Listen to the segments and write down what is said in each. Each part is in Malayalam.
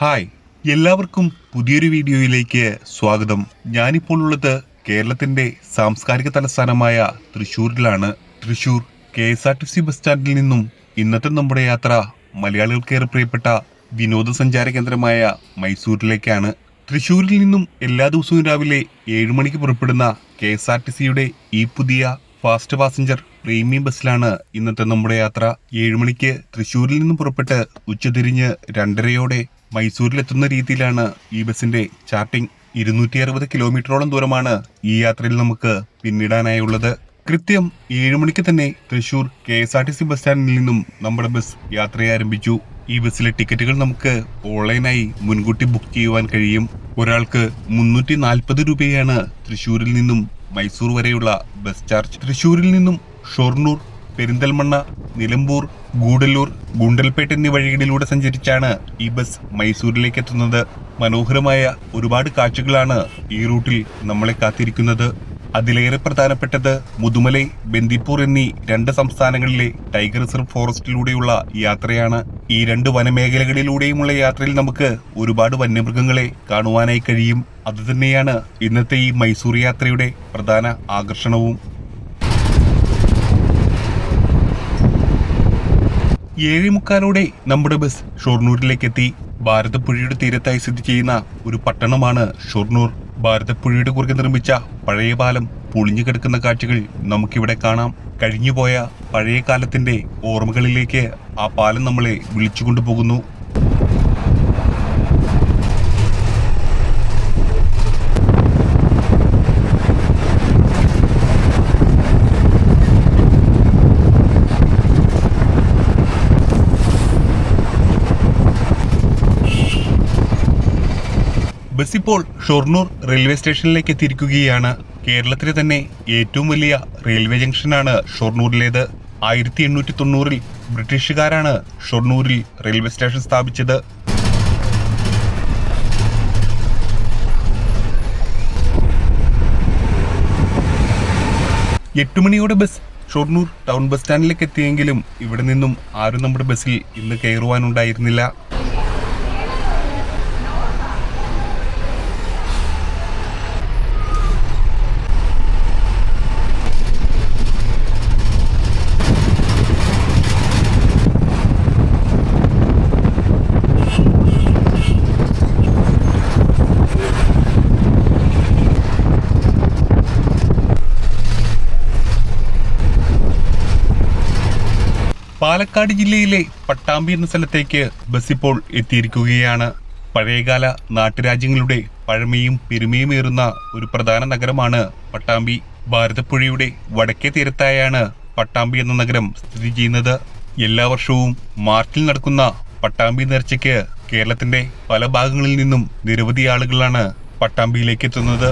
ഹായ്. എല്ലാവർക്കും പുതിയൊരു വീഡിയോയിലേക്ക് സ്വാഗതം. ഞാനിപ്പോൾ ഉള്ളത് കേരളത്തിന്റെ സാംസ്കാരിക തലസ്ഥാനമായ തൃശ്ശൂരിലാണ്. Thrissur K S R T C bus സ്റ്റാൻഡിൽ നിന്നും ഇന്നത്തെ നമ്മുടെ യാത്ര മലയാളികൾക്കേറെ പ്രിയപ്പെട്ട വിനോദസഞ്ചാര കേന്ദ്രമായ മൈസൂരിലേക്കാണ്. തൃശ്ശൂരിൽ നിന്നും എല്ലാ ദിവസവും രാവിലെ ഏഴ് മണിക്ക് പുറപ്പെടുന്ന കെ എസ് ആർ ടി സിയുടെ ഈ പുതിയ ഫാസ്റ്റ് പാസഞ്ചർ പ്രീമിയം ബസ്സിലാണ് ഇന്നത്തെ നമ്മുടെ യാത്ര. ഏഴുമണിക്ക് തൃശ്ശൂരിൽ നിന്നും പുറപ്പെട്ട് ഉച്ചതിരിഞ്ഞ് രണ്ടരയോടെ മൈസൂരിലെത്തുന്ന രീതിയിലാണ് ഈ ബസിന്റെ ചാർട്ടിംഗ് ഇരുന്നൂറ്റി അറുപത് കിലോമീറ്ററോളം ദൂരമാണ് ഈ യാത്രയിൽ നമുക്ക് പിന്നിടാനായുള്ളത്. കൃത്യം ഏഴ് മണിക്ക് തന്നെ Thrissur K S R T C bus സ്റ്റാൻഡിൽ നിന്നും നമ്മുടെ ബസ് യാത്ര ആരംഭിച്ചു ഈ ബസ്സിലെ ടിക്കറ്റുകൾ നമുക്ക് ഓൺലൈനായി മുൻകൂട്ടി ബുക്ക് ചെയ്യുവാൻ കഴിയും. ഒരാൾക്ക് മുന്നൂറ്റി നാൽപ്പത് രൂപയാണ് തൃശൂരിൽ നിന്നും മൈസൂർ വരെയുള്ള ബസ് ചാർജ്. തൃശൂരിൽ നിന്നും ഷൊർണൂർ പെരിന്തൽമണ്ണ നിലമ്പൂർ ഗൂഡല്ലൂർ ഗുണ്ടൽപേട്ട് എന്നീ വഴികളിലൂടെ സഞ്ചരിച്ചാണ് ഈ ബസ് മൈസൂരിലേക്ക് എത്തുന്നത്. മനോഹരമായ ഒരുപാട് കാഴ്ചകളാണ് ഈ റൂട്ടിൽ നമ്മളെ കാത്തിരിക്കുന്നത്. അതിലേറെ പ്രധാനപ്പെട്ടത് മുതുമലൈ ബന്ദിപ്പൂർ എന്നീ രണ്ട് സംസ്ഥാനങ്ങളിലെ ടൈഗർ റിസർവ് ഫോറസ്റ്റിലൂടെയുള്ള യാത്രയാണ്. ഈ രണ്ട് വനമേഖലകളിലൂടെയുമുള്ള യാത്രയിൽ നമുക്ക് ഒരുപാട് വന്യമൃഗങ്ങളെ കാണുവാനായി കഴിയും. അതുതന്നെയാണ് ഇന്നത്തെ ഈ മൈസൂർ യാത്രയുടെ പ്രധാന ആകർഷണവും. ഏഴ് മുക്കാലോടെ നമ്മുടെ ബസ് ഷൊർണൂരിലേക്ക് എത്തി ഭാരതപ്പുഴയുടെ തീരത്തായി സ്ഥിതി ചെയ്യുന്ന ഒരു പട്ടണമാണ് ഷൊർണൂർ. ഭാരതപ്പുഴയുടെ കുറുകെ നിർമ്മിച്ച പഴയ പാലം പൊളിഞ്ഞു കിടക്കുന്ന കാഴ്ചകൾ നമുക്കിവിടെ കാണാം. കഴിഞ്ഞുപോയ പഴയ കാലത്തിന്റെ ഓർമ്മകളിലേക്ക് ആ പാലം നമ്മളെ വിളിച്ചുകൊണ്ടുപോകുന്നു. ബസ് ഇപ്പോൾ ഷൊർണൂർ റെയിൽവേ സ്റ്റേഷനിലേക്ക് എത്തിയിരിക്കുകയാണ്. കേരളത്തിലെ തന്നെ ഏറ്റവും വലിയ റെയിൽവേ ജംഗ്ഷനാണ് ഷൊർണൂരിലേത്. ആയിരത്തി എണ്ണൂറ്റി തൊണ്ണൂറിൽ ബ്രിട്ടീഷുകാരാണ് ഷൊർണൂരിൽ റെയിൽവേ സ്റ്റേഷൻ സ്ഥാപിച്ചത്. എട്ട് മണിയോടെ ബസ് ഷൊർണൂർ ടൗൺ ബസ് സ്റ്റാൻഡിലേക്ക് എത്തിയെങ്കിലും ഇവിടെ നിന്നും ആരും നമ്മുടെ ബസ്സിൽ ഇന്ന് കയറുവാനുണ്ടായിരുന്നില്ല. പാലക്കാട് ജില്ലയിലെ പട്ടാമ്പി എന്ന സ്ഥലത്തേക്ക് ബസ് ഇപ്പോൾ എത്തിയിരിക്കുകയാണ്. പഴയകാല നാട്ടുരാജ്യങ്ങളുടെ പഴമയും പെരുമയുമേറുന്ന ഒരു പ്രധാന നഗരമാണ് പട്ടാമ്പി. ഭാരതപ്പുഴയുടെ വടക്കേ തീരത്തായാണ് പട്ടാമ്പി എന്ന നഗരം സ്ഥിതി ചെയ്യുന്നത്. എല്ലാ വർഷവും മാർച്ചിൽ നടക്കുന്ന പട്ടാമ്പി നേർച്ചയ്ക്ക് കേരളത്തിന്റെ പല ഭാഗങ്ങളിൽ നിന്നും നിരവധി ആളുകളാണ് പട്ടാമ്പിയിലേക്ക് എത്തുന്നത്.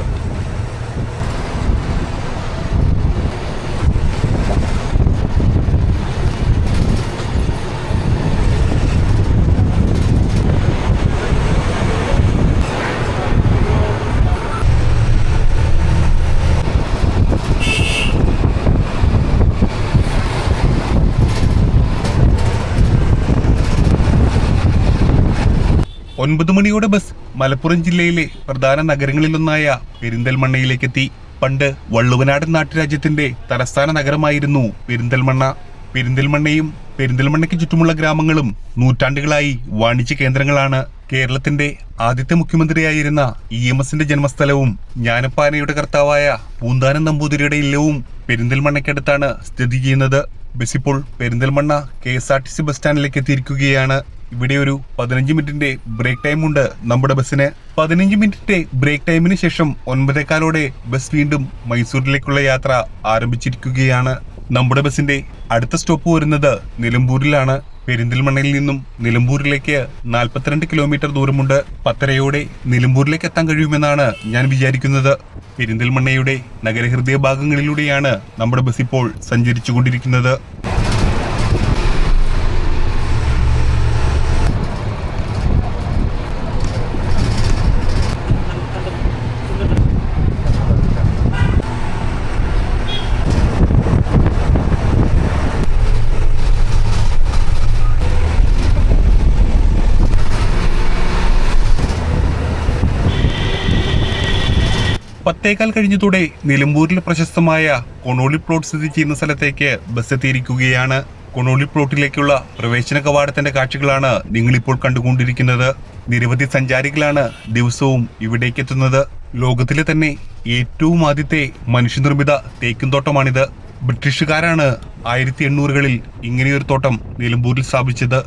ഒൻപത് മണിയോടെ ബസ് മലപ്പുറം ജില്ലയിലെ പ്രധാന നഗരങ്ങളിലൊന്നായ പെരിന്തൽമണ്ണയിലേക്കെത്തി. പണ്ട് വള്ളുവനാടൻ നാട്ടുരാജ്യത്തിന്റെ തലസ്ഥാന നഗരമായിരുന്നു പെരിന്തൽമണ്ണ. പെരിന്തൽമണ്ണയും പെരിന്തൽമണ്ണയ്ക്ക് ചുറ്റുമുള്ള ഗ്രാമങ്ങളും നൂറ്റാണ്ടുകളായി വാണിജ്യ കേന്ദ്രങ്ങളാണ്. കേരളത്തിന്റെ ആദ്യത്തെ മുഖ്യമന്ത്രിയായിരുന്ന ഇ എം എസിന്റെ ജന്മസ്ഥലവും ജ്ഞാനപ്പാനയുടെ കർത്താവായ പൂന്താനം നമ്പൂതിരിയുടെ ഇല്ലവും പെരിന്തൽമണ്ണയ്ക്കടുത്താണ് സ്ഥിതി ചെയ്യുന്നത്. ബസ് ഇപ്പോൾ Perinthalmanna K S R T C bus സ്റ്റാൻഡിലേക്ക് എത്തിയിരിക്കുകയാണ്. ഇവിടെ ഒരു പതിനഞ്ച് മിനിറ്റിന്റെ ബ്രേക്ക് ടൈം ഉണ്ട്. നമ്മുടെ ബസ്സിന് പതിനഞ്ച് മിനിറ്റിന്റെ ബ്രേക്ക് ടൈമിന് ശേഷം ഒൻപതേക്കാലോടെ ബസ് വീണ്ടും മൈസൂരിലേക്കുള്ള യാത്ര ആരംഭിച്ചിരിക്കുകയാണ്. നമ്മുടെ ബസ്സിന്റെ അടുത്ത സ്റ്റോപ്പ് വരുന്നത് നിലമ്പൂരിലാണ്. പെരിന്തൽമണ്ണയിൽ നിന്നും നിലമ്പൂരിലേക്ക് നാൽപ്പത്തിരണ്ട് കിലോമീറ്റർ ദൂരമുണ്ട്. പത്തരയോടെ നിലമ്പൂരിലേക്ക് എത്താൻ കഴിയുമെന്നാണ് ഞാൻ വിചാരിക്കുന്നത്. പെരിന്തൽമണ്ണയുടെ നഗരഹൃദയ ഭാഗങ്ങളിലൂടെയാണ് നമ്മുടെ ബസ് ഇപ്പോൾ സഞ്ചരിച്ചുകൊണ്ടിരിക്കുന്നത്. പത്തേക്കാൽ കഴിഞ്ഞതോടെ നിലമ്പൂരിൽ പ്രശസ്തമായ കൊണോളി പ്ലോട്ട് സ്ഥിതി ചെയ്യുന്ന സ്ഥലത്തേക്ക് ബസ് എത്തിയിരിക്കുകയാണ്. കൊണോളി പ്ലോട്ടിലേക്കുള്ള പ്രവേശന കവാടത്തിന്റെ കാഴ്ചകളാണ് നിങ്ങളിപ്പോൾ കണ്ടുകൊണ്ടിരിക്കുന്നത്. നിരവധി സഞ്ചാരികളാണ് ദിവസവും ഇവിടേക്ക് എത്തുന്നത്. ലോകത്തിലെ തന്നെ ഏറ്റവും ആദ്യത്തെ മനുഷ്യനിർമ്മിത തേക്കും തോട്ടമാണിത്. ബ്രിട്ടീഷുകാരാണ് ആയിരത്തി എണ്ണൂറുകളിൽ ഇങ്ങനെയൊരു തോട്ടം നിലമ്പൂരിൽ സ്ഥാപിച്ചത്.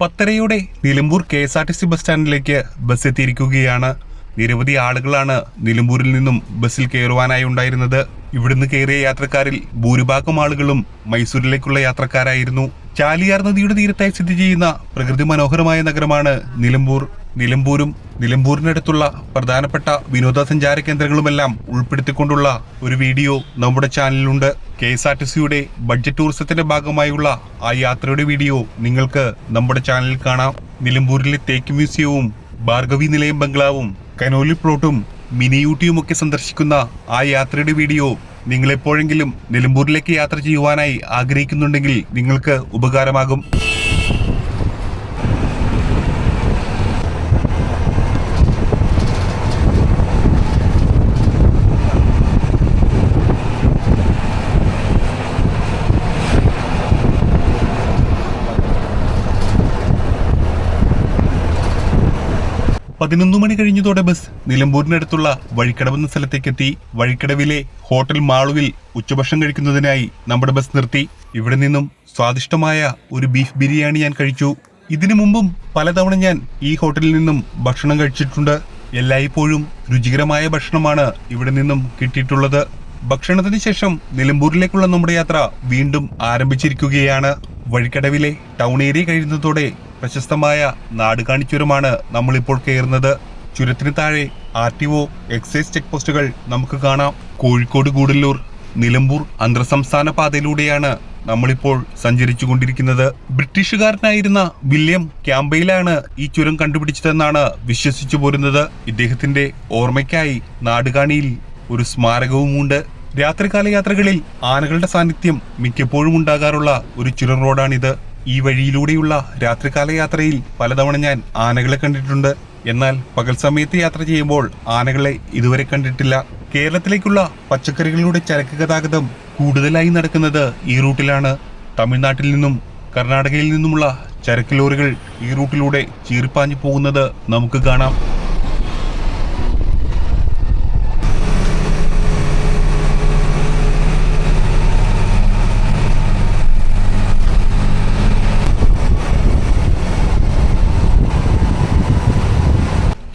പത്തരയോടെ Nilambur K S R T C bus സ്റ്റാൻഡിലേക്ക് bus എത്തിയിരിക്കുകയാണ്. നിരവധി ആളുകളാണ് നിലമ്പൂരിൽ നിന്നും ബസ്സിൽ കയറുവാനായി ഉണ്ടായിരുന്നത്. ഇവിടുന്ന് കയറിയ യാത്രക്കാരിൽ ഭൂരിഭാഗം ആളുകളും മൈസൂരിലേക്കുള്ള യാത്രക്കാരായിരുന്നു. ചാലിയാർ നദിയുടെ തീരത്തായി സ്ഥിതി ചെയ്യുന്ന പ്രകൃതി മനോഹരമായ നഗരമാണ് നിലമ്പൂർ. നിലമ്പൂരും നിലമ്പൂരിനടുത്തുള്ള പ്രധാനപ്പെട്ട വിനോദസഞ്ചാര കേന്ദ്രങ്ങളുമെല്ലാം ഉൾപ്പെടുത്തിക്കൊണ്ടുള്ള ഒരു വീഡിയോ നമ്മുടെ ചാനലിലുണ്ട്. കെ എസ് ആർ ടി സിയുടെ ബഡ്ജറ്റ് ടൂറിസത്തിന്റെ ഭാഗമായുള്ള ആ യാത്രയുടെ വീഡിയോ നിങ്ങൾക്ക് നമ്മുടെ ചാനലിൽ കാണാം. നിലമ്പൂരിലെ തേക്ക് മ്യൂസിയവും ഭാർഗവി നിലയം ബംഗ്ലാവും കനോലി പ്ലോട്ടും മിനി യൂട്ടിയും ഒക്കെ സന്ദർശിക്കുന്ന ആ യാത്രയുടെ വീഡിയോ നിങ്ങൾ എപ്പോഴെങ്കിലും നിലമ്പൂരിലേക്ക് യാത്ര ചെയ്യുവാനായി ആഗ്രഹിക്കുന്നുണ്ടെങ്കിൽ നിങ്ങൾക്ക് ഉപകാരമാകും. പതിനൊന്ന് മണി കഴിഞ്ഞതോടെ ബസ് നിലമ്പൂരിനടുത്തുള്ള വഴിക്കടവെന്ന സ്ഥലത്തേക്കെത്തി. വഴിക്കടവിലെ ഹോട്ടൽ മാളുവിൽ ഉച്ചഭക്ഷണം കഴിക്കുന്നതിനായി നമ്മുടെ ബസ് നിർത്തി. ഇവിടെ നിന്നും സ്വാദിഷ്ടമായ ഒരു ബീഫ് ബിരിയാണി ഞാൻ കഴിച്ചു. ഇതിനു മുമ്പും പലതവണ ഞാൻ ഈ ഹോട്ടലിൽ നിന്നും ഭക്ഷണം കഴിച്ചിട്ടുണ്ട്. എല്ലായ്പ്പോഴും രുചികരമായ ഭക്ഷണമാണ് ഇവിടെ നിന്നും കിട്ടിയിട്ടുള്ളത്. ഭക്ഷണത്തിന് ശേഷം നിലമ്പൂരിലേക്കുള്ള നമ്മുടെ യാത്ര വീണ്ടും ആരംഭിച്ചിരിക്കുകയാണ്. വഴിക്കടവിലെ ടൗൺ ഏരിയ കഴിയുന്നതോടെ പ്രശസ്തമായ നാടുകാണി ചുരമാണ് നമ്മളിപ്പോൾ കയറുന്നത്. ചുരത്തിന് താഴെ R T O excise check പോസ്റ്റുകൾ നമുക്ക് കാണാം. കോഴിക്കോട് ഗൂഡല്ലൂർ നിലമ്പൂർ അന്തർ സംസ്ഥാന പാതയിലൂടെയാണ് നമ്മളിപ്പോൾ സഞ്ചരിച്ചു കൊണ്ടിരിക്കുന്നത് ബ്രിട്ടീഷുകാരനായിരുന്ന വില്യം ക്യാമ്പയിലാണ് ഈ ചുരം കണ്ടുപിടിച്ചതെന്നാണ് വിശ്വസിച്ചു പോരുന്നത്. ഇദ്ദേഹത്തിന്റെ ഓർമ്മയ്ക്കായി നാടുകാണിയിൽ ഒരു സ്മാരകവുമുണ്ട്. രാത്രികാല യാത്രകളിൽ ആനകളുടെ സാന്നിധ്യം മിക്കപ്പോഴും ഉണ്ടാകാറുള്ള ഒരു ചുരം റോഡാണിത്. ഈ വഴിയിലൂടെയുള്ള രാത്രികാല യാത്രയിൽ പലതവണ ഞാൻ ആനകളെ കണ്ടിട്ടുണ്ട്. എന്നാൽ പകൽ സമയത്ത് യാത്ര ചെയ്യുമ്പോൾ ആനകളെ ഇതുവരെ കണ്ടിട്ടില്ല. കേരളത്തിലേക്കുള്ള പച്ചക്കറികളുടെ ചരക്ക് ഗതാഗതം കൂടുതലായി നടക്കുന്നത് ഈ റൂട്ടിലാണ്. തമിഴ്നാട്ടിൽ നിന്നും കർണാടകയിൽ നിന്നുമുള്ള ചരക്ക് ലോറികൾ ഈ റൂട്ടിലൂടെ ചീറിപ്പാഞ്ഞു പോകുന്നത് നമുക്ക് കാണാം.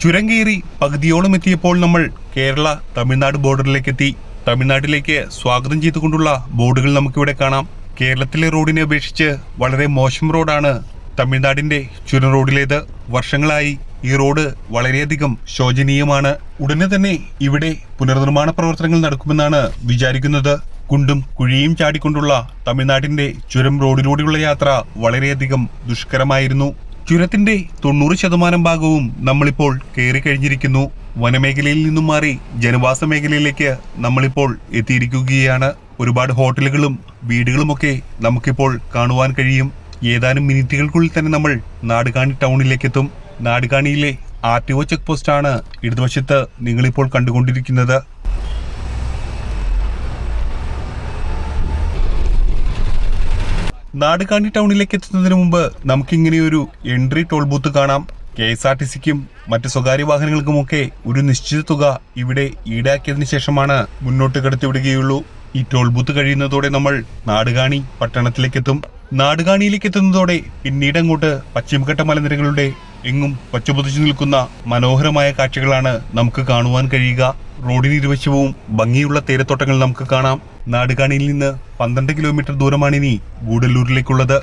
ചുരം കയറി പകുതിയോളം എത്തിയപ്പോൾ നമ്മൾ കേരള തമിഴ്നാട് ബോർഡറിലേക്ക് എത്തി തമിഴ്നാട്ടിലേക്ക് സ്വാഗതം ചെയ്തുകൊണ്ടുള്ള ബോർഡുകൾ നമുക്കിവിടെ കാണാം. കേരളത്തിലെ റോഡിനെ അപേക്ഷിച്ച് വളരെ മോശം റോഡാണ് തമിഴ്നാടിന്റെ ചുരം റോഡിലേത്. വർഷങ്ങളായി ഈ റോഡ് വളരെയധികം ശോചനീയമാണ്. ഉടനെ തന്നെ ഇവിടെ പുനർനിർമ്മാണ പ്രവർത്തനങ്ങൾ നടക്കുമെന്നാണ് വിചാരിക്കുന്നത്. കുണ്ടും കുഴിയും ചാടിക്കൊണ്ടുള്ള തമിഴ്നാടിന്റെ ചുരം റോഡിലൂടെയുള്ള യാത്ര വളരെയധികം ദുഷ്കരമായിരുന്നു. ചുരത്തിന്റെ തൊണ്ണൂറ് ശതമാനം ഭാഗവും നമ്മളിപ്പോൾ കയറി കഴിഞ്ഞിരിക്കുന്നു. വനമേഖലയിൽ നിന്നും മാറി ജനവാസ മേഖലയിലേക്ക് നമ്മളിപ്പോൾ എത്തിയിരിക്കുകയാണ്. ഒരുപാട് ഹോട്ടലുകളും വീടുകളുമൊക്കെ നമുക്കിപ്പോൾ കാണുവാൻ കഴിയും. ഏതാനും മിനിറ്റുകൾക്കുള്ളിൽ തന്നെ നമ്മൾ നാടുകാണി ടൗണിലേക്ക് എത്തും നാടുകാണിയിലെ ആർ ടി ഒ ചെക്ക് പോസ്റ്റാണ് ഇടതുവശത്ത് നിങ്ങളിപ്പോൾ കണ്ടുകൊണ്ടിരിക്കുന്നത്. നാടുകാണി ടൗണിലേക്ക് എത്തുന്നതിന് മുമ്പ് നമുക്കിങ്ങനെ ഒരു എൻട്രി ടോൾ ബൂത്ത് കാണാം. കെ എസ് ആർ ടി സിക്കും മറ്റ് സ്വകാര്യ വാഹനങ്ങൾക്കുമൊക്കെ ഒരു നിശ്ചിത തുക ഇവിടെ ഈടാക്കിയതിനു ശേഷമാണ് മുന്നോട്ട് കടത്തിവിടുകയുള്ളൂ. ഈ ടോൾ ബൂത്ത് കഴിയുന്നതോടെ നമ്മൾ നാടുകാണി പട്ടണത്തിലേക്ക് എത്തും നാടുകാണിയിലേക്ക് എത്തുന്നതോടെ പിന്നീട് അങ്ങോട്ട് പശ്ചിമഘട്ട മലനിരകളുടെ എങ്ങും പച്ചപൊതിച്ചു നിൽക്കുന്ന മനോഹരമായ കാഴ്ചകളാണ് നമുക്ക് കാണുവാൻ കഴിയുക. റോഡിന് ഇരുവശവും ഭംഗിയുള്ള തേയിലത്തോട്ടങ്ങൾ നമുക്ക് കാണാം. നാടുകാണിയിൽ നിന്ന് പന്ത്രണ്ട് കിലോമീറ്റർ ദൂരമാണിനി ഗൂഡല്ലൂരിലേക്കുള്ളത്.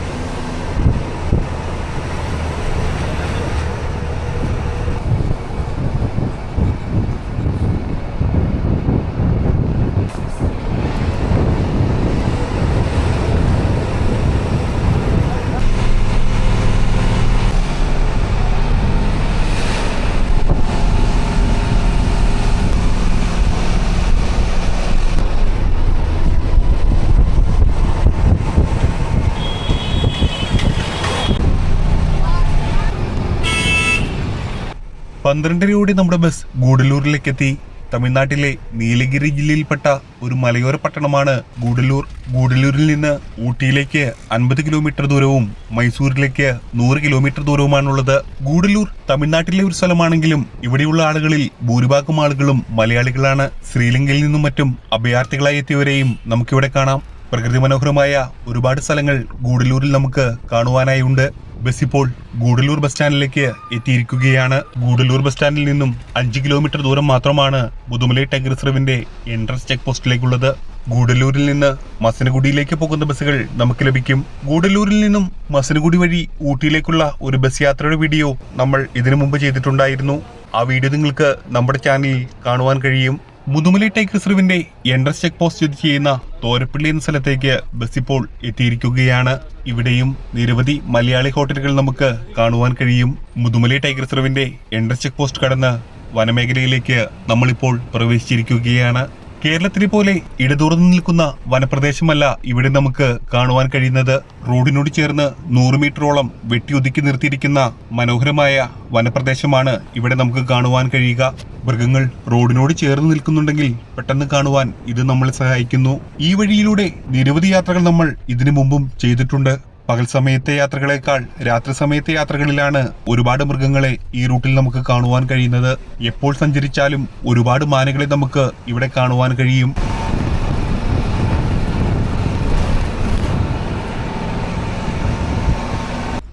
പന്ത്രണ്ടരയോടെ നമ്മുടെ ബസ് ഗൂഡല്ലൂരിലേക്ക് എത്തി തമിഴ്നാട്ടിലെ നീലഗിരി ജില്ലയിൽപ്പെട്ട ഒരു മലയോര പട്ടണമാണ് ഗൂഡല്ലൂർ. ഗൂഡല്ലൂരിൽ നിന്ന് ഊട്ടിയിലേക്ക് അൻപത് കിലോമീറ്റർ ദൂരവും മൈസൂരിലേക്ക് നൂറ് കിലോമീറ്റർ ദൂരവുമാണുള്ളത്. ഗൂഡല്ലൂർ തമിഴ്നാട്ടിലെ ഒരു സ്ഥലമാണെങ്കിലും ഇവിടെയുള്ള ആളുകളിൽ ഭൂരിഭാഗം ആളുകളും മലയാളികളാണ്. ശ്രീലങ്കയിൽ നിന്നും മറ്റും അഭയാർത്ഥികളായി എത്തിയവരെയും നമുക്കിവിടെ കാണാം. പ്രകൃതി മനോഹരമായ ഒരുപാട് സ്ഥലങ്ങൾ ഗൂഡല്ലൂരിൽ നമുക്ക് കാണുവാനായി ഉണ്ട്. ബസ് ഇപ്പോൾ ഗൂഡല്ലൂർ ബസ് സ്റ്റാൻഡിലേക്ക് എത്തിയിരിക്കുകയാണ്. ഗൂഡല്ലൂർ ബസ് സ്റ്റാൻഡിൽ നിന്നും അഞ്ച് കിലോമീറ്റർ ദൂരം മാത്രമാണ് മുതുമലൈ ടൈഗർ റിസർവിന്റെ എൻട്രൻസ് ചെക്ക് പോസ്റ്റിലേക്കുള്ളത് ഗൂഡല്ലൂരിൽ നിന്ന് മസനഗുഡിയിലേക്ക് പോകുന്ന ബസ്സുകൾ നമുക്ക് ലഭിക്കും. ഗൂഡല്ലൂരിൽ നിന്നും മസനഗുഡി വഴി ഊട്ടിയിലേക്കുള്ള ഒരു ബസ് യാത്രയുടെ വീഡിയോ നമ്മൾ ഇതിനു മുമ്പ് ചെയ്തിട്ടുണ്ടായിരുന്നു. ആ വീഡിയോ നിങ്ങൾക്ക് നമ്മുടെ ചാനലിൽ കാണുവാൻ കഴിയും. മുതുമലൈ ടൈഗർ റിസർവിന്റെ എൻട്രൻസ് ചെക്ക് പോസ്റ്റ് സ്ഥിതി ചെയ്യുന്ന തോരപ്പള്ളി എന്ന സ്ഥലത്തേക്ക് ബസ് ഇപ്പോൾ എത്തിയിരിക്കുകയാണ്. ഇവിടെയും നിരവധി മലയാളി ഹോട്ടലുകൾ നമുക്ക് കാണുവാൻ കഴിയും. മുതുമലി ടൈഗർ റിസർവിന്റെ എൻട്രൻസ് ചെക്ക് പോസ്റ്റ് കടന്ന് വനമേഖലയിലേക്ക് നമ്മളിപ്പോൾ പ്രവേശിച്ചിരിക്കുകയാണ്. കേരളത്തിലെ പോലെ ഇടതൂർന്നു നിൽക്കുന്ന വനപ്രദേശമല്ല ഇവിടെ നമുക്ക് കാണുവാൻ കഴിയുന്നത്. റോഡിനോട് ചേർന്ന് നൂറ് മീറ്ററോളം വെട്ടിയൊതുക്കി നിർത്തിയിരിക്കുന്ന മനോഹരമായ വനപ്രദേശമാണ് ഇവിടെ നമുക്ക് കാണുവാൻ കഴിയുക. മൃഗങ്ങൾ റോഡിനോട് ചേർന്ന് നിൽക്കുന്നുണ്ടെങ്കിൽ പെട്ടെന്ന് കാണുവാൻ ഇത് നമ്മളെ സഹായിക്കുന്നു. ഈ വഴിയിലൂടെ നിരവധി യാത്രകൾ നമ്മൾ ഇതിനു മുമ്പും ചെയ്തിട്ടുണ്ട്. പകൽ സമയത്തെ യാത്രകളെക്കാൾ രാത്രി സമയത്തെ യാത്രകളിലാണ് ഒരുപാട് മൃഗങ്ങളെ ഈ റൂട്ടിൽ നമുക്ക് കാണുവാൻ കഴിയുന്നത്. എപ്പോൾ സഞ്ചരിച്ചാലും ഒരുപാട് മാനുകളെ നമുക്ക് ഇവിടെ കാണുവാൻ കഴിയും.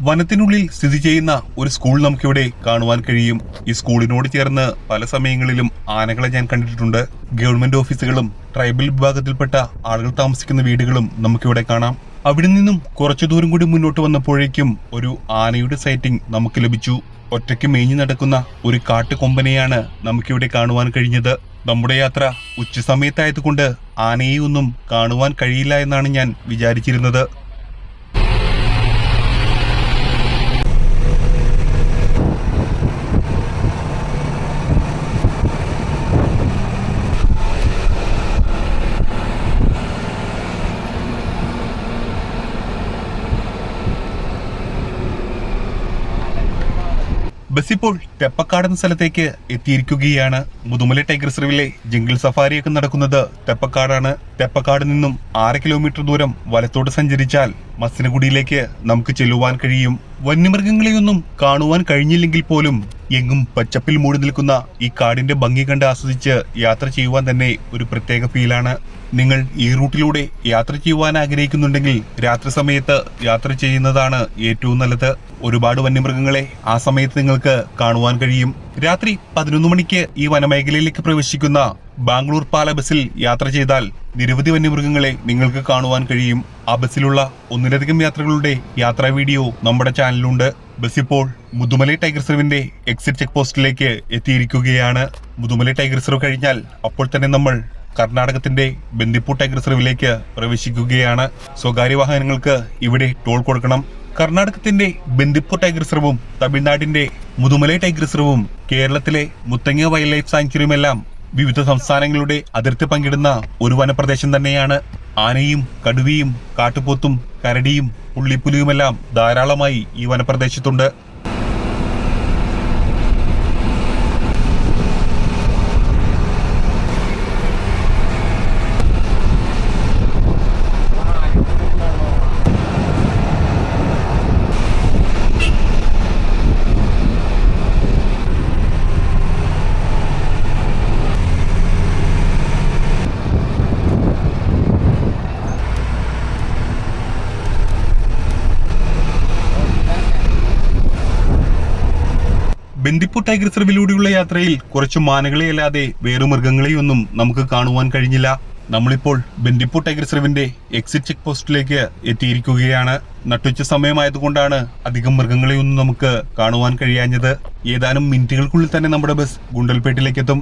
വനത്തിനുള്ളിൽ സ്ഥിതി ചെയ്യുന്ന ഒരു സ്കൂൾ നമുക്കിവിടെ കാണുവാൻ കഴിയും. ഈ സ്കൂളിനോട് ചേർന്ന് പല സമയങ്ങളിലും ആനകളെ ഞാൻ കണ്ടിട്ടുണ്ട്. ഗവൺമെന്റ് ഓഫീസുകളും ട്രൈബൽ വിഭാഗത്തിൽപ്പെട്ട ആളുകൾ താമസിക്കുന്ന വീടുകളും നമുക്കിവിടെ കാണാം. അവിടെ നിന്നും കുറച്ചു ദൂരം കൂടി മുന്നോട്ട് വന്നപ്പോഴേക്കും ഒരു ആനയുടെ സൈറ്റിംഗ് നമുക്ക് ലഭിച്ചു. ഒറ്റയ്ക്ക് മേഞ്ഞു നടക്കുന്ന ഒരു കാട്ടുകൊമ്പനെയാണ് നമുക്കിവിടെ കാണുവാൻ കഴിഞ്ഞത്. നമ്മുടെ യാത്ര ഉച്ച സമയത്തായതുകൊണ്ട് ആനയെ ഒന്നും കാണുവാൻ കഴിയില്ല എന്നാണ് ഞാൻ വിചാരിച്ചിരുന്നത്. ബസ് ഇപ്പോൾ തെപ്പക്കാട് എന്ന സ്ഥലത്തേക്ക് എത്തിയിരിക്കുകയാണ്. മുതുമല ടൈഗർ റിസർവിലെ ജംഗിൾ സഫാരിയൊക്കെ നടക്കുന്നത് തെപ്പക്കാടാണ്. തെപ്പക്കാട് നിന്നും ആറ് കിലോമീറ്റർ ദൂരം വലത്തോട്ട് സഞ്ചരിച്ചാൽ മസനഗുഡിയിലേക്ക് നമുക്ക് ചെല്ലുവാൻ കഴിയും. വന്യമൃഗങ്ങളെയൊന്നും കാണുവാൻ കഴിഞ്ഞില്ലെങ്കിൽ പോലും എങ്ങും പച്ചപ്പിൽ മൂടി നിൽക്കുന്ന ഈ കാടിന്റെ ഭംഗി കണ്ട് ആസ്വദിച്ച് യാത്ര ചെയ്യുവാൻ തന്നെ ഒരു പ്രത്യേക ഫീലാണ് നിങ്ങൾ ഈ റൂട്ടിലൂടെ യാത്ര ചെയ്യുവാൻ ആഗ്രഹിക്കുന്നുണ്ടെങ്കിൽ രാത്രി സമയത്ത് യാത്ര ചെയ്യുന്നതാണ് ഏറ്റവും നല്ലത്. ഒരുപാട് വന്യമൃഗങ്ങളെ ആ സമയത്ത് നിങ്ങൾക്ക് കാണുവാൻ കഴിയും. രാത്രി പതിനൊന്ന് മണിക്ക് ഈ വനമേഖലയിലേക്ക് പ്രവേശിക്കുന്ന ബാംഗ്ലൂർ പാല ബസ്സിൽ യാത്ര ചെയ്താൽ നിരവധി വന്യമൃഗങ്ങളെ നിങ്ങൾക്ക് കാണുവാൻ കഴിയും. ആ ബസ്സിലുള്ള ഒന്നിലധികം യാത്രകളുടെ യാത്രാ വീഡിയോ നമ്മുടെ ചാനലിലുണ്ട്. ബസ് ഇപ്പോൾ മുതുമല ടൈഗർ റിസർവിന്റെ എക്സിറ്റ് ചെക്ക് പോസ്റ്റിലേക്ക് എത്തിയിരിക്കുകയാണ്. മുതുമല ടൈഗർ റിസർവ് കഴിഞ്ഞാൽ അപ്പോൾ തന്നെ നമ്മൾ കർണാടകത്തിന്റെ ബന്ദിപ്പൂർ ടൈഗർ റിസർവിലേക്ക് പ്രവേശിക്കുകയാണ്. സ്വകാര്യ വാഹനങ്ങൾക്ക് ഇവിടെ ടോൾ കൊടുക്കണം. കർണാടകത്തിന്റെ ബന്ദിപ്പൂർ ടൈഗർ റിസർവും തമിഴ്നാടിന്റെ മുതുമലൈ ടൈഗർ റിസർവും കേരളത്തിലെ മുത്തങ്ങ വൈൽഡ് ലൈഫ് സാങ്ച്വറിയുമെല്ലാം വിവിധ സംസ്ഥാനങ്ങളുടെ അതിർത്തി പങ്കിടുന്ന ഒരു വനപ്രദേശം തന്നെയാണ്. ആനയും കടുവയും കാട്ടുപോത്തും കരടിയും പുള്ളിപ്പുലിയുമെല്ലാം ധാരാളമായി ഈ വനപ്രദേശത്തുണ്ട്. ബന്ദിപ്പൂർ ടൈഗർ റിസർവിലൂടെയുള്ള യാത്രയിൽ കുറച്ച് മാനകളെ അല്ലാതെ വേറെ മൃഗങ്ങളെയൊന്നും നമുക്ക് കാണുവാൻ കഴിഞ്ഞില്ല. നമ്മളിപ്പോൾ ബന്ദിപ്പൂർ ടൈഗർ റിസർവിന്റെ എക്സിറ്റ് ചെക്ക് പോസ്റ്റിലേക്ക് എത്തിയിരിക്കുകയാണ്. നട്ടുച്ച സമയമായതുകൊണ്ടാണ് അധികം മൃഗങ്ങളെയൊന്നും നമുക്ക് കാണുവാൻ കഴിയാഞ്ഞത്. ഏതാനും മിനിറ്റുകൾക്കുള്ളിൽ തന്നെ നമ്മുടെ ബസ് ഗുണ്ടൽപേട്ടിലേക്ക് എത്തും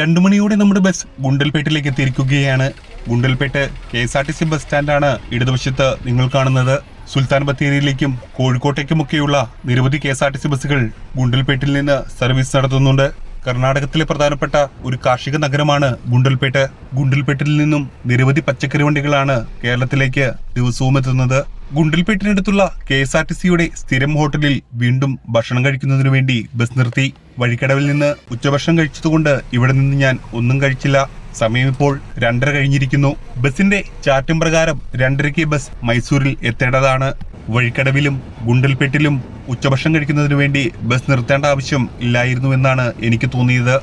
രണ്ടു മണിയോടെ നമ്മുടെ ബസ് ഗുണ്ടൽപേട്ടിലേക്ക് എത്തിയിരിക്കുകയാണ്. Gundlupet K S R T C bus സ്റ്റാൻഡാണ് ഇടതുവശത്ത് നിങ്ങൾ കാണുന്നത്. സുൽത്താൻ ബത്തേരിയിലേക്കും കോഴിക്കോട്ടേക്കുമൊക്കെയുള്ള നിരവധി K S R T C ബസ്സുകൾ ഗുണ്ടൽപേട്ടിൽ നിന്ന് സർവീസ് നടത്തുന്നുണ്ട്. കർണാടകത്തിലെ പ്രധാനപ്പെട്ട ഒരു കാർഷിക നഗരമാണ് ഗുണ്ടൽപേട്ട്. ഗുണ്ടൽപേട്ടിൽ നിന്നും നിരവധി പച്ചക്കറി വണ്ടികളാണ് കേരളത്തിലേക്ക് ദിവസവും എത്തുന്നത്. ഗുണ്ടൽപേട്ടിനടുത്തുള്ള കെ എസ് ആർ ടി സിയുടെ സ്ഥിരം ഹോട്ടലിൽ വീണ്ടും ഭക്ഷണം കഴിക്കുന്നതിനു വേണ്ടി ബസ് നിർത്തി. വഴിക്കടവിൽ നിന്ന് ഉച്ചഭക്ഷണം കഴിച്ചതുകൊണ്ട് ഇവിടെ നിന്ന് ഞാൻ ഒന്നും കഴിച്ചില്ല. സമയം ഇപ്പോൾ രണ്ടര കഴിഞ്ഞിരിക്കുന്നു. ബസിന്റെ ചാർട്ടും പ്രകാരം രണ്ടരയ്ക്ക് ബസ് മൈസൂരിൽ എത്തേണ്ടതാണ്. വഴിക്കടവിലും ഗുണ്ടൽപെട്ടിലും ഉച്ചഭക്ഷണം കഴിക്കുന്നതിനു വേണ്ടി ബസ് നിർത്തേണ്ട ആവശ്യം ഇല്ലായിരുന്നു എന്നാണ് എനിക്ക് തോന്നിയത്.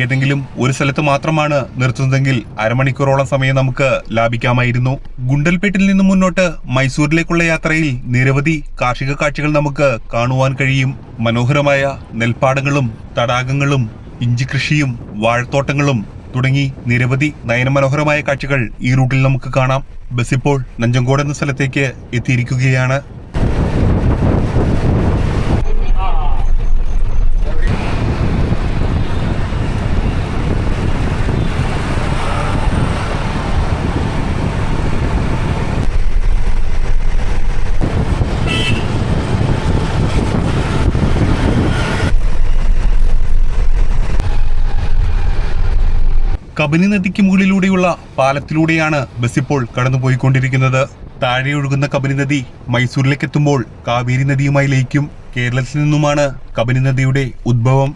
ഏതെങ്കിലും ഒരു സ്ഥലത്ത് മാത്രമാണ് നിർത്തുന്നതെങ്കിൽ അരമണിക്കൂറോളം സമയം നമുക്ക് ലാഭിക്കാമായിരുന്നു. ഗുണ്ടൽപേട്ടിൽ നിന്ന് മുന്നോട്ട് മൈസൂരിലേക്കുള്ള യാത്രയിൽ നിരവധി കാർഷിക കാഴ്ചകൾ നമുക്ക് കാണുവാൻ കഴിയും. മനോഹരമായ നെൽപ്പാടങ്ങളും തടാകങ്ങളും ഇഞ്ചി കൃഷിയും വാഴത്തോട്ടങ്ങളും തുടങ്ങി നിരവധി നയനമനോഹരമായ കാഴ്ചകൾ ഈ റൂട്ടിൽ നമുക്ക് കാണാം. ബസ് ഇപ്പോൾ നഞ്ചങ്കോട് എന്ന സ്ഥലത്തേക്ക് എത്തിയിരിക്കുകയാണ്. കബനി നദിക്ക് മുകളിലൂടെയുള്ള പാലത്തിലൂടെയാണ് ബസ് ഇപ്പോൾ കടന്നുപോയിക്കൊണ്ടിരിക്കുന്നത്. താഴെ ഒഴുകുന്ന കബനി നദി മൈസൂരിലേക്ക് എത്തുമ്പോൾ കാവേരി നദിയുമായി ലയിക്കും. കേരളത്തിൽ നിന്നുമാണ് കബനി നദിയുടെ ഉദ്ഭവം.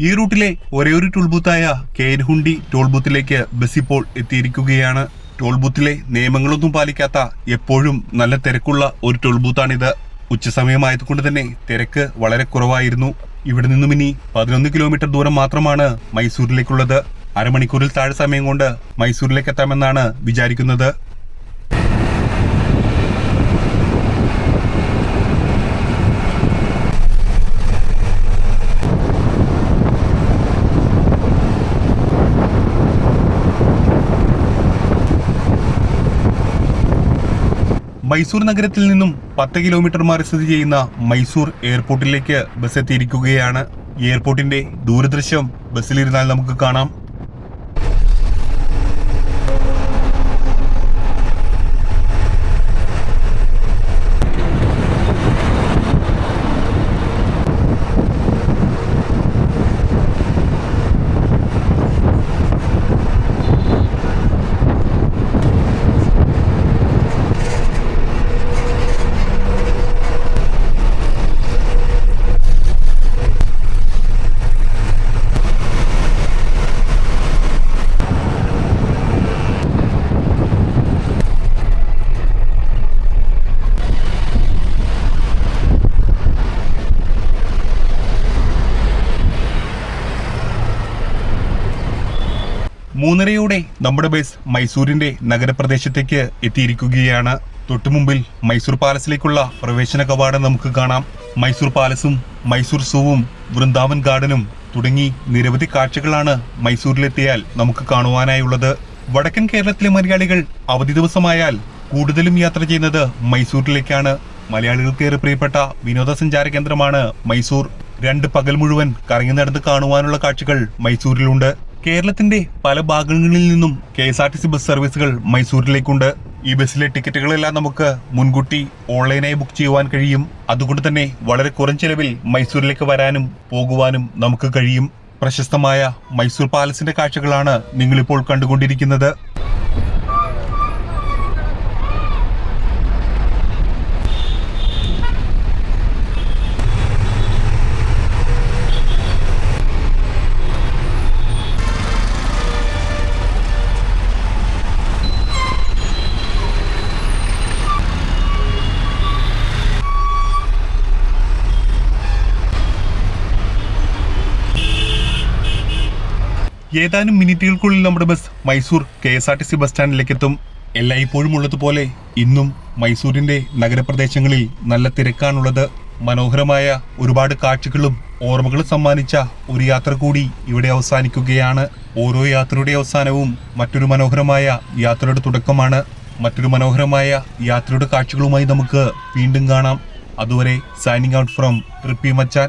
ഈ റൂട്ടിലെ ഒരേ ഒരു ടോൾ ബൂത്തായ കേരഹുണ്ടി ടോൾ ബൂത്തിലേക്ക് ബസ് ഇപ്പോൾ എത്തിയിരിക്കുകയാണ്. ടോൾ ബൂത്തിലെ നിയമങ്ങളൊന്നും പാലിക്കാത്ത എപ്പോഴും നല്ല തിരക്കുള്ള ഒരു ടോൾ ബൂത്താണിത്. ഉച്ചസമയമായതുകൊണ്ട് തന്നെ തിരക്ക് വളരെ കുറവായിരുന്നു. ഇവിടെ നിന്നും ഇനി പതിനൊന്ന് കിലോമീറ്റർ ദൂരം മാത്രമാണ് മൈസൂരിലേക്കുള്ളത്. അരമണിക്കൂറിൽ താഴെ സമയം കൊണ്ട് മൈസൂരിലേക്ക് എത്താമെന്നാണ് വിചാരിക്കുന്നത്. മൈസൂർ നഗരത്തിൽ നിന്നും പത്ത് കിലോമീറ്റർ മാറി സ്ഥിതി ചെയ്യുന്ന മൈസൂർ എയർപോർട്ടിലേക്ക് ബസ് എത്തിയിരിക്കുകയാണ്. എയർപോർട്ടിന്റെ ദൂരദൃശ്യം ബസ്സിലിരുന്നാൽ നമുക്ക് കാണാം. മൂന്നരയോടെ നമ്മുടെ ബസ് മൈസൂരിന്റെ നഗരപ്രദേശത്തേക്ക് എത്തിയിരിക്കുകയാണ്. തൊട്ടുമുമ്പിൽ മൈസൂർ പാലസിലേക്കുള്ള പ്രവേശന കവാടം നമുക്ക് കാണാം. മൈസൂർ പാലസും മൈസൂർ സൂവും വൃന്ദാവൻ ഗാർഡനും തുടങ്ങി നിരവധി കാഴ്ചകളാണ് മൈസൂരിലെത്തിയാൽ നമുക്ക് കാണുവാനായുള്ളത്. വടക്കൻ കേരളത്തിലെ മലയാളികൾ അവധി ദിവസമായാൽ കൂടുതലും യാത്ര ചെയ്യുന്നത് മൈസൂരിലേക്കാണ്. മലയാളികൾക്ക് ഏറെ പ്രിയപ്പെട്ട വിനോദസഞ്ചാര കേന്ദ്രമാണ് മൈസൂർ. രണ്ട് പകൽ മുഴുവൻ കറങ്ങി നടന്ന് കാണുവാനുള്ള കാഴ്ചകൾ മൈസൂരിലുണ്ട്. കേരളത്തിന്റെ പല ഭാഗങ്ങളിൽ നിന്നും K S R T C bus സർവീസുകൾ മൈസൂരിലേക്കുണ്ട്. ഈ ബസ്സിലെ ടിക്കറ്റുകളെല്ലാം നമുക്ക് മുൻകൂട്ടി ഓൺലൈനായി ബുക്ക് ചെയ്യുവാൻ കഴിയും. അതുകൊണ്ട് തന്നെ വളരെ കുറഞ്ഞ ചെലവിൽ മൈസൂരിലേക്ക് വരാനും പോകുവാനും നമുക്ക് കഴിയും. പ്രശസ്തമായ മൈസൂർ പാലസിന്റെ കാഴ്ചകളാണ് നിങ്ങളിപ്പോൾ കണ്ടുകൊണ്ടിരിക്കുന്നത്. ഏതാനും മിനിറ്റുകൾക്കുള്ളിൽ നമ്മുടെ bus Mysore K S R T C bus സ്റ്റാൻഡിലേക്ക് എത്തും എല്ലായ്പ്പോഴും ഉള്ളതുപോലെ ഇന്നും മൈസൂരിന്റെ നഗരപ്രദേശങ്ങളിൽ നല്ല തിരക്കാണുള്ളത്. മനോഹരമായ ഒരുപാട് കാഴ്ചകളും ഓർമ്മകളും സമ്മാനിച്ച ഒരു യാത്ര കൂടി ഇവിടെ അവസാനിക്കുകയാണ്. ഓരോ യാത്രയുടെ അവസാനവും മറ്റൊരു മനോഹരമായ യാത്രയുടെ തുടക്കമാണ്. മറ്റൊരു മനോഹരമായ യാത്രയുടെ കാഴ്ചകളുമായി നമുക്ക് വീണ്ടും കാണാം. അതുവരെ സൈനിങ് ഔട്ട് ഫ്രം റിപ്പി മച്ചാൻ